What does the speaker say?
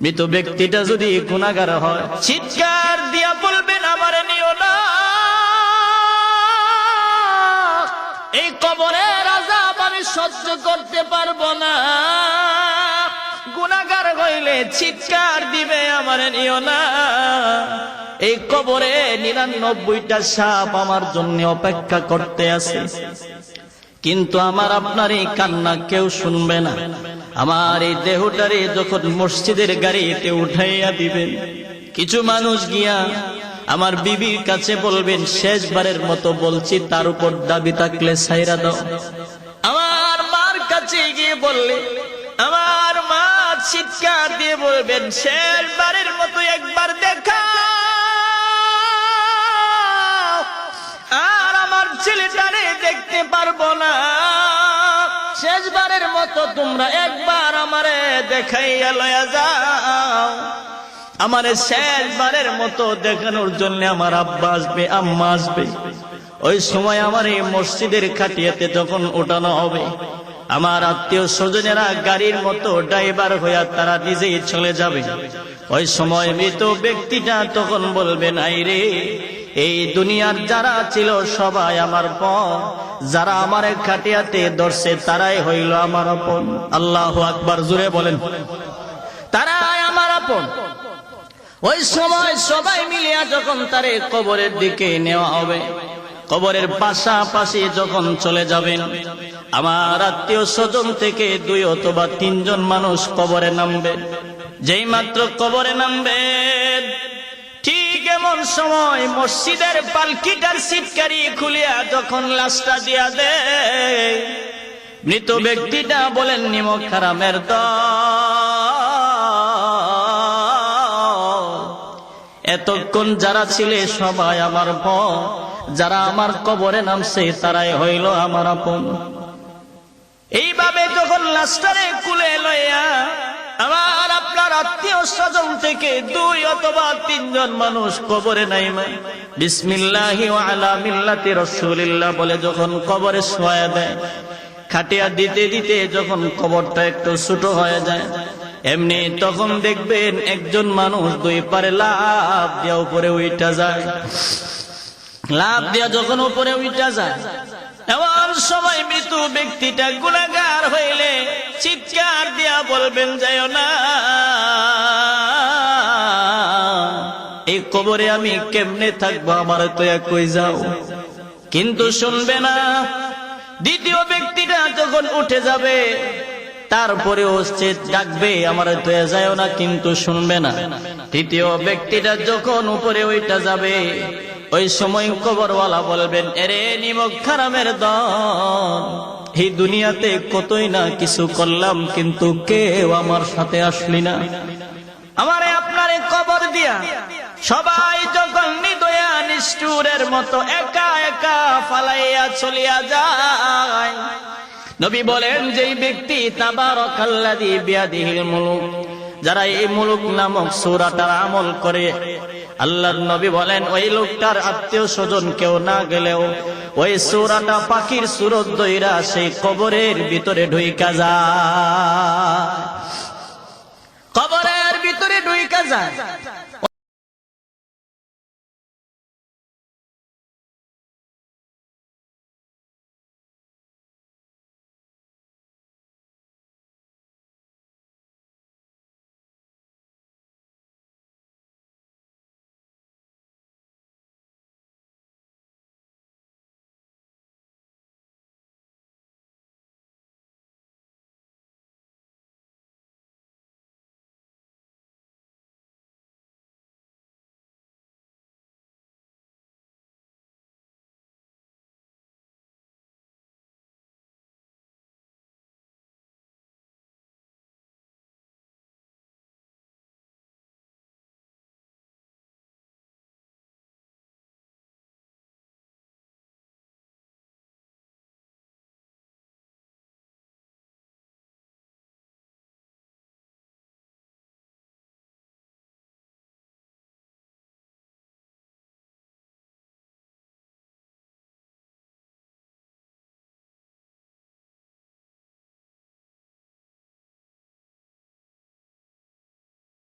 মৃত ব্যক্তিটা যদি গুণাগার হয়, চিৎকার দিয়া বলবেন, আমার নিও না। এই কবরের আজাব আমি সহ্য করতে পারব না। গুণাগার হইলে চিৎকার দিবে, আমার নিও না। এই কবরে নিরানব্বইটা সাপ আমার জন্য অপেক্ষা করতে আছে। কিন্তু আমার আপনার এই কান্না কেউ শুনবে না। আমার এই দেহটারে যখন মসজিদের গাড়িতে উঠাইয়া দিবেন, কিছু মানুষ গিয়া আমার বিবির কাছে বলবেন, শেষবারের মতো বলছি, তার উপর দাবি থাকলে সাইরা দাও। আমার মার কাছে গিয়ে বললে, আমার মা চিৎকার দিয়ে বলবেন, শেষবারের মতো একবার শেষবারের মতো তোমরা একবার আমারে দেখাইয়া লয়া যাও। আমারে শেষবারের মতো দেখানোর জন্য আমার আব্বা আসবে, আম্মা আসবে। ওই সময় আমার এই মসজিদের খাটিয়াতে যখন ওঠানো হবে, আমার আত্মীয় স্বজনেরা গাড়ির মতো ড্রাইভার হইয়া তারা নিজেই চলে যাবে। ওই সময় মৃত ব্যক্তিটা তখন বলবে বলবেন আইরে এই দুনিয়ার যারা ছিল সবাই আমার পর যারা আমার খাটিয়াতে ধরছে তারাই হইল আমার আপন। আল্লাহ আকবার জুড়ে বলেন। তারাই আমার আপন। ওই সময় সবাই মিলিয়া যখন তারে কবরের দিকে নেওয়া হবে, কবরের পাশাপাশি যখন চলে যাবেন, আমার আত্মীয় স্বজন থেকে দুই অথবা তিনজন মানুষ কবরে নামবে। যেই মাত্র কবরে নামবেন ঠিক এমন সময় মসজিদের পালকিটার সিটকারি খুলিয়া যখন লাশটা দিয়া দেয়, মৃত ব্যক্তিটা বলেন নিমক হারামের এতক্ষণ যারা ছিলে সবাই আমার প যারা আমার কবরে নামছে তারাই হইল আমার আপন। এইভাবে যখন লাস্টারে কুলে লইয়া আমার আপনার আত্মীয় স্বজন থেকে দুই অথবা তিনজন মানুষ কবরে নাইমা বিসমিল্লাহি ওয়া আলা মিল্লাতি রাসূলিল্লাহ বলে যখন কবরে শোয়া দেয় খাটিয়া দিতে দিতে যখন কবরটা একটু ছোট হয়ে যায়, এমনি তখন দেখবেন একজন মানুষ দুই পারে লাভ দিয়া উপরে উইটা যায়। লাভ দিয়া যখন উপরে উইটা যায় এমন সময় মৃত ব্যক্তিটা গুণাগার হইলে চিৎকার দিয়া বলবেন যায় না। এই কবরে আমি কেমনে থাকব? আমার তো একই যাও। কিন্তু শুনবে না, দ্বিতীয় ব্যক্তিটা যখন উঠে যাবে, তারপরেও সে ডাকবে, আমার তো যায় না। কিন্তু শুনবে না। তৃতীয় ব্যক্তিটা যখন উপরে ওইটা যাবে ওই সময় কবরওয়ালা বলবেন, এরে নিমক খারামের দন এই দুনিয়াতে কতই না কিছু করলাম, কিন্তু কেউ আমার সাথে আসলি না। আমারে আপনারে কবর দিয়া, সবাই যখন নিদয়া নিষ্ঠুরের মতো একা একা ফালাইয়া চলিয়া যায়, নবী বলেন, যেই ব্যক্তি তাবারাকাল্লাযী বিয়াদিহিল মুলুক, যারা এই মুলুক নামক সূরাটার আমল করে আল্লাহর নবী বলেন, ওই লোকটার আত্মীয় স্বজন কেউ না গেলেও ওই সুরাটা পাখির সুরত দইরা সেই কবরের ভিতরে ঢুইকা যায়। কবরের ভিতরে ঢুইকা যায়।